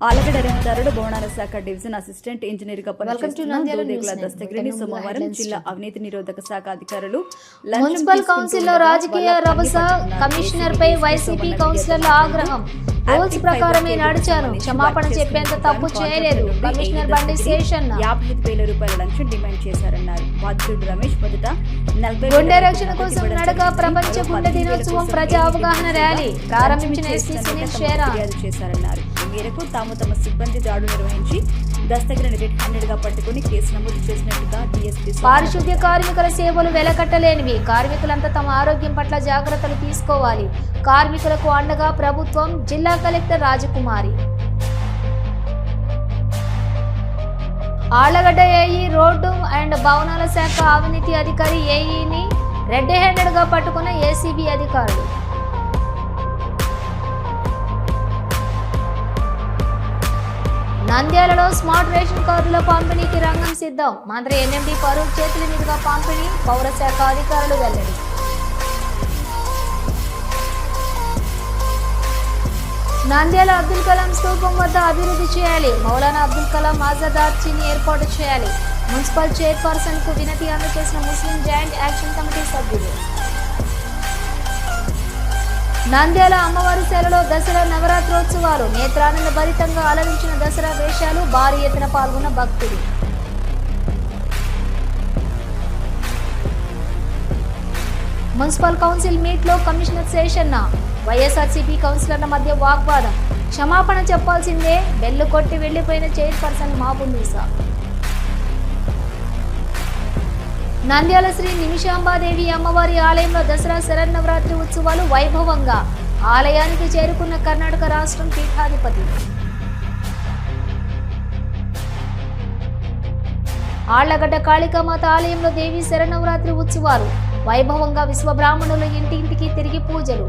ఆలగడ్డ రెహదారుడు భవనాల శాఖ division assistant ఇంజనీర్గా పనిచేస్తున్న. దస్తగిరిని సోమవారం జిల్లా. అవినీతి నిరోధక శాఖ అధికారులు మున్సిపల్ కౌన్సిల్లో ఉండగా రాజకీయ రభస. కమిషనర్ పై వైసీపీ కౌన్సిలర్ల ఆగ్రహం రూల్స్ ప్రకారమే నడిచాను క్షమాపణ చెప్పేంత తప్పు చేయలేదు కమిషనర్ బండి శేషన్న యాభై ఐదు వేల రూపాయల లంచం డిమాండ్ చేశారన్నారు బాధితుడు రమేష్ మొదట నలభై గుండె రక్షణ కోసం నడక. ప్రపంచ గుండె దినోత్సవం ప్రజా అవగాహన ర్యాలీ ప్రారంభించిన ఎస్సీ సునీల్ చేశారన్నారు మేరకు తాము తమ సిబ్బంది దాడులు నిర్వహించి దస్తగిరిని రెడ్ హ్యాండెడ్గా పట్టుకుని కేసు నమోదు చేసినట్టుగా డిఎస్పీ పారిశుద్ధ్య కార్మికుల సేవలు వెలకట్టలేనివి. కార్మికులంతా తమ ఆరోగ్యం పట్ల జాగ్రత్తలు తీసుకోవాలి. కార్మికులకు అండగా ప్రభుత్వం జిల్లా collector Rajakumari. Allagadda A E road and భవనాల శాఖ అవినీతి అధికారి ఏఈని రెడ్ హ్యాండెడ్గా పట్టుకున్న ఏసీబీ అధికారులు. నంద్యాలలో స్మార్ట్ రేషన్ కార్డుల పంపిణీకి రంగం సిద్ధం. మంత్రి ఎన్ఎండి ఫరూక్ చేతుల మీదుగా పంపిణీ పౌర శాఖ అధికారులు వెల్లడి. నంద్యాల అబ్దుల్ కలాం స్థూపం వద్ద అభివృద్ధి చేయాలి. మౌలానా అబ్దుల్ కలాం ఆజాద్ ఆర్చిని ఏర్పాటు చేయాలి. మున్సిపల్ చైర్పర్సన్కు వినతి అందజేసిన ముస్లిం జాయింట్ యాక్షన్ కమిటీ సభ్యులు నంద్యాల అమ్మవారి సేలలో దసరా నవరాత్రోత్సవాలు నేత్రానంద భరితంగా అలరించిన దసరా వేషాలు భారీ ఎత్తున పాల్గొన్న భక్తులు. మున్సిపల్ కౌన్సిల్ మీట్లో కమిషనర్ శేషన్న వైఎస్ఆర్సీపీ కౌన్సిలర్ల మధ్య వాగ్వాదం. క్షమాపణ చెప్పాల్సిందే బెల్లు కొట్టి వెళ్ళిపోయిన చైర్పర్సన్ మాబున్నీసా నంద్యాల శ్రీ నిమిషాంబాదేవి అమ్మవారి ఆలయంలో దసరా శరన్నవరాత్రి ఉత్సవాలు వైభవంగా ఆలయానికి చేరుకున్న కర్ణాటక రాష్ట్రం పీఠాధిపతి. ఆళ్ళగడ్డ కాళికామాత ఆలయంలో దేవి శరన్నవరాత్రి ఉత్సవాలు వైభవంగా విశ్వబ్రాహ్మణులు ఇంటింటికి తిరిగి పూజలు.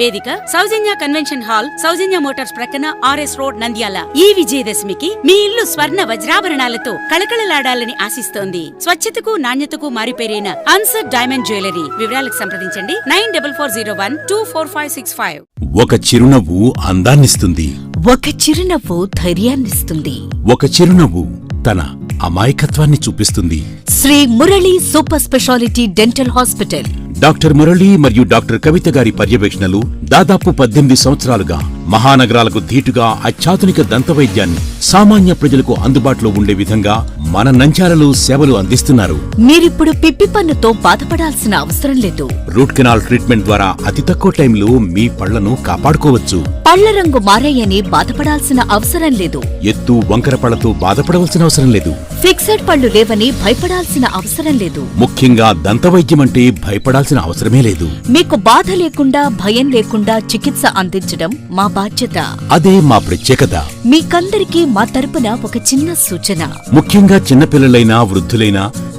వేదిక Saujanya convention hall Saujanya motors ప్రక్కన ఆర్ఎస్ రోడ్ నంద్యాల. ఈ విజయదశమికి మీ ఇల్లు స్వర్ణ వజ్రాభరణాలతో కళకళలాడాలని ఆశిస్తోంది. స్వచ్ఛతకు నాణ్యతకు మారిపేరైన అన్సర్ డైమండ్ జ్యువెలరీ. వివరాలకు సంప్రదించండి. Nine double four zero one two four five six five. ఒక చిరునవ్వు అందాన్నిస్తుంది. ఒక చిరునవ్వు ధైర్యాన్నిస్తుంది. ఒక చిరునవ్వు తన అమాయకత్వాన్ని చూపిస్తుంది. Shri Murali super speciality dental hospital. Doctor Murali మరియు డాక్టర్ కవిత గారి పర్యవేక్షణలు దాదాపు పద్దెనిమిది సంవత్సరాలుగా మహానగరాలకు ధీటుగా అత్యాధునిక దంతవైద్యాన్ని సామాన్య ప్రజలకు అందుబాటులో ఉండే విధంగా మన నంచాలలో సేవలు అందిస్తున్నారు. మీరిప్పుడు పిప్పి పన్నుతో బాధపడాల్సిన అవసరం లేదు. రూట్ కెనాల్ ట్రీట్మెంట్ ద్వారా అతి తక్కువ టైంలో మీ పళ్ళను కాపాడుకోవచ్చు. పళ్ళ రంగు మారాయని బాధపడాల్సిన అవసరం లేదు. ఎత్తు వంకర పళ్ళతో బాధపడవలసిన అవసరం లేదు. ఫిక్సెడ్ పళ్ళు లేవని భయపడాల్సిన అవసరం లేదు. ముఖ్యంగా దంతవైద్యం అంటే భయపడాల్సిన అవసరమే లేదు. మీకు బాధ లేకుండా భయం లేకుండా చికిత్స అందించడం మా బాధ్యత. అదే మా ప్రత్యేకత. మీకందరికీ మా తరపున ఒక చిన్న సూచన. ముఖ్యంగా చిన్నపిల్లలైనా వృద్ధులైనా